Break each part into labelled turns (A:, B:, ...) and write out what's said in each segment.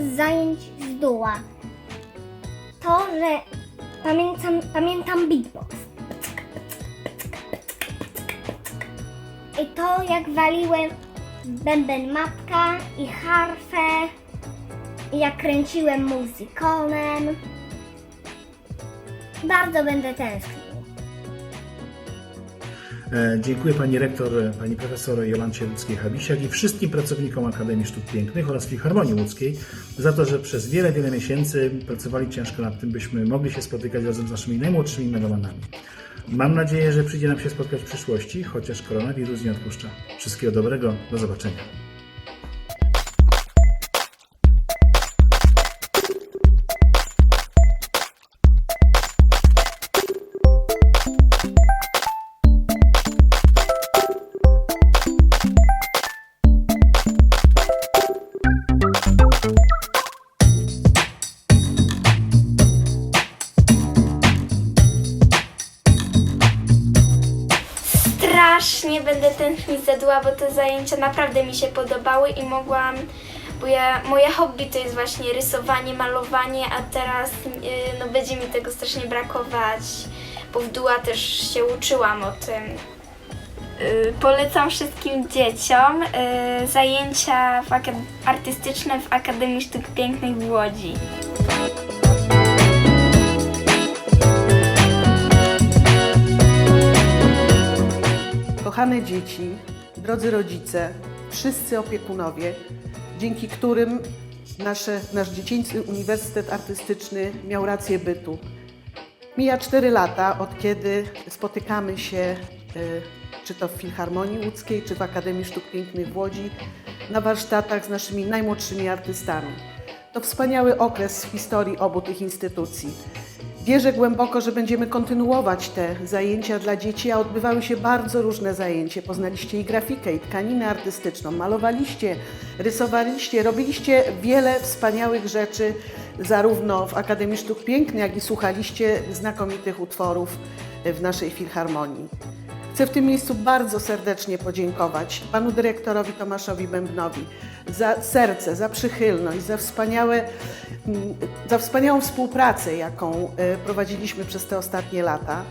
A: z zajęć z duła. To, że pamiętam, pamiętam beatbox. I to, jak waliłem bęben mapka i harfę, i jak kręciłem muzykonem. Bardzo będę tęsknił.
B: E, Dziękuję Pani Rektor, e, Pani Profesor Jolancie Łódzkiej-Habisiak i wszystkim pracownikom Akademii Sztuk Pięknych oraz Filharmonii Łódzkiej za to, że przez wiele, wiele miesięcy pracowali ciężko nad tym, byśmy mogli się spotykać razem z naszymi najmłodszymi melomanami. Mam nadzieję, że przyjdzie nam się spotkać w przyszłości, chociaż koronawirus nie odpuszcza. Wszystkiego dobrego, do zobaczenia.
C: Strasznie będę tęsknić za duła, bo te zajęcia naprawdę mi się podobały i mogłam, bo ja, moje hobby to jest właśnie rysowanie, malowanie, a teraz yy, no, będzie mi tego strasznie brakować, bo w duła też się uczyłam o tym. Yy, Polecam wszystkim dzieciom yy, zajęcia w artystyczne w Akademii Sztuk Pięknych w Łodzi.
D: Kochane dzieci, drodzy rodzice, wszyscy opiekunowie, dzięki którym nasze, nasz dziecięcy Uniwersytet Artystyczny miał rację bytu. Mija 4 lata, od kiedy spotykamy się, y, czy to w Filharmonii Łódzkiej, czy w Akademii Sztuk Pięknych w Łodzi, na warsztatach z naszymi najmłodszymi artystami. To wspaniały okres w historii obu tych instytucji. Wierzę głęboko, że będziemy kontynuować te zajęcia dla dzieci, a odbywały się bardzo różne zajęcia. Poznaliście i grafikę, i tkaninę artystyczną, malowaliście, rysowaliście, robiliście wiele wspaniałych rzeczy, zarówno w Akademii Sztuk Pięknych, jak i słuchaliście znakomitych utworów w naszej filharmonii. Chcę w tym miejscu bardzo serdecznie podziękować panu dyrektorowi Tomaszowi Bębnowi za serce, za przychylność, za, wspaniałe, za wspaniałą współpracę, jaką e, prowadziliśmy przez te ostatnie lata.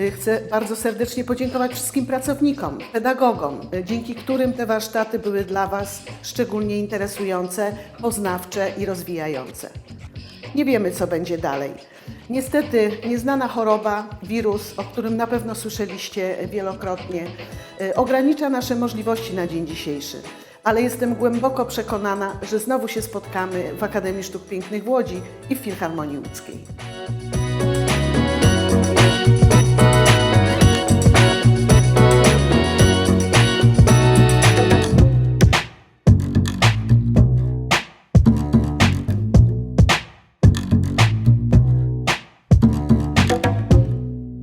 D: E, Chcę bardzo serdecznie podziękować wszystkim pracownikom, pedagogom, e, dzięki którym te warsztaty były dla Was szczególnie interesujące, poznawcze i rozwijające. Nie wiemy, co będzie dalej. Niestety, nieznana choroba, wirus, o którym na pewno słyszeliście wielokrotnie, y, ogranicza nasze możliwości na dzień dzisiejszy. Ale jestem głęboko przekonana, że znowu się spotkamy w Akademii Sztuk Pięknych w Łodzi i w Filharmonii Łódzkiej.